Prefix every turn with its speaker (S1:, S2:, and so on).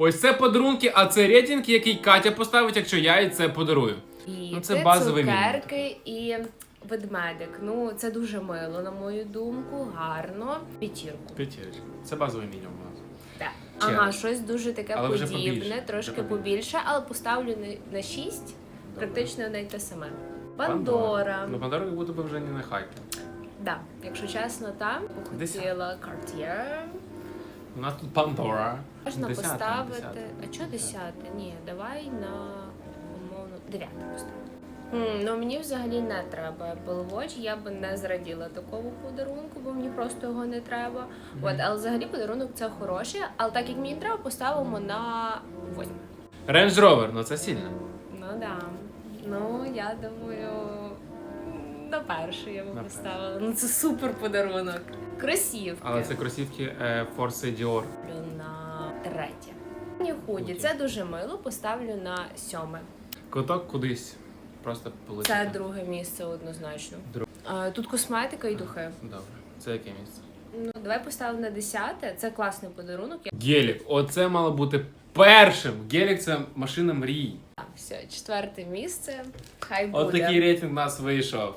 S1: Ось це подарунки, а це рейтинг, який Катя поставить, якщо я їй це подарую.
S2: І
S1: Ну, це базовий
S2: цукерки і ведмедик. Ну, це дуже мило, на мою думку, гарно. П'ятірку.
S1: П'ятірочка. Це базовий мінімум у нас.
S2: Так. Ага, щось дуже таке
S1: Але
S2: подібне,
S1: побільше,
S2: трошки
S1: побільше.
S2: побільше, але поставлю на, на 6, практично навіть те саме. Пандора.
S1: Ну, Пандора як будто би вже не на хайпі.
S2: Да, якщо чесно, там
S1: Десята.
S2: хотіла Cartier.
S1: У нас тут Пандора.
S2: Можна
S1: Десята,
S2: поставити.
S1: десята.
S2: А чого десяте? Ні, давай на умовно дев'яте поставимо. М, Ну мені взагалі не треба Apple Watch, я би не зраділа такому подарунку, бо мені просто його не треба. От, але взагалі подарунок це хороший, але так як мені треба, поставимо на восьме.
S1: Range Rover, ну це сильно.
S2: Ну да. Ну я думаю, на перше я би
S1: На
S2: поставила. Ну це супер подарунок. Кросівки.
S1: Але це кросівки е, Force Dior.
S2: Ставлю на третє. Мені худі, це дуже мило, поставлю на сьоме.
S1: Куток кудись. Просто полетіти.
S2: Це друге місце однозначно.
S1: Друг-
S2: А, Тут косметика і духи.
S1: Добре. Це яке місце?
S2: Ну, давай поставимо на десяте. Це класний подарунок. Я...
S1: Гелік. Оце мало бути першим. Гелік це машина мрій.
S2: А, все, четверте місце. Хай буде.
S1: От такий рейтинг у нас вийшов.